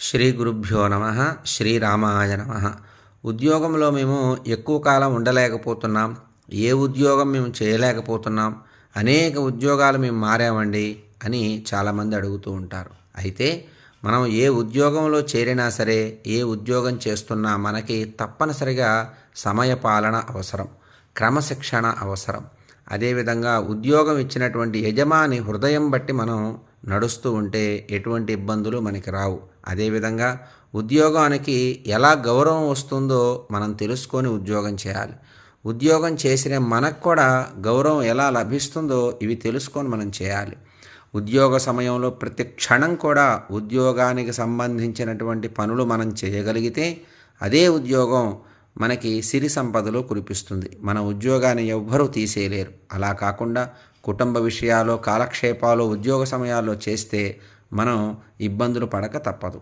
శ్రీ గురుభ్యో నమ శ్రీరామాయ నమ. ఉద్యోగంలో మేము ఎక్కువ కాలం ఉండలేకపోతున్నాం. ఏ ఉద్యోగం మేము చేయలేకపోతున్నాం. అనేక ఉద్యోగాలు మేము మారామండి అని చాలామంది అడుగుతూ ఉంటారు. అయితే మనం ఏ ఉద్యోగంలో చేరినా సరే ఏ ఉద్యోగం చేస్తున్నా మనకి తప్పనిసరిగా సమయ పాలన అవసరం క్రమశిక్షణ అవసరం. అదేవిధంగా ఉద్యోగం ఇచ్చినటువంటి యజమాని హృదయం బట్టి మనం నడుస్తూ ఉంటే ఎటువంటి ఇబ్బందులు మనకి రావు. అదేవిధంగా ఉద్యోగానికి ఎలా గౌరవం వస్తుందో మనం తెలుసుకొని ఉద్యోగం చేయాలి. ఉద్యోగం చేసిన మనకు కూడా గౌరవం ఎలా లభిస్తుందో ఇవి తెలుసుకొని మనం చేయాలి. ఉద్యోగ సమయంలో ప్రతి క్షణం కూడా ఉద్యోగానికి సంబంధించినటువంటి పనులు మనం చేయగలిగితే అదే ఉద్యోగం మనకి సిరి సంపదలు కురిపిస్తుంది. మన ఉద్యోగాన్ని ఎవ్వరూ తీసేయలేరు. అలా కాకుండా కుటుంబ విషయాలు కాలక్షేపాలు ఉద్యోగ సమయాల్లో చేస్తే మనం ఇబ్బందులు పడక తప్పదు.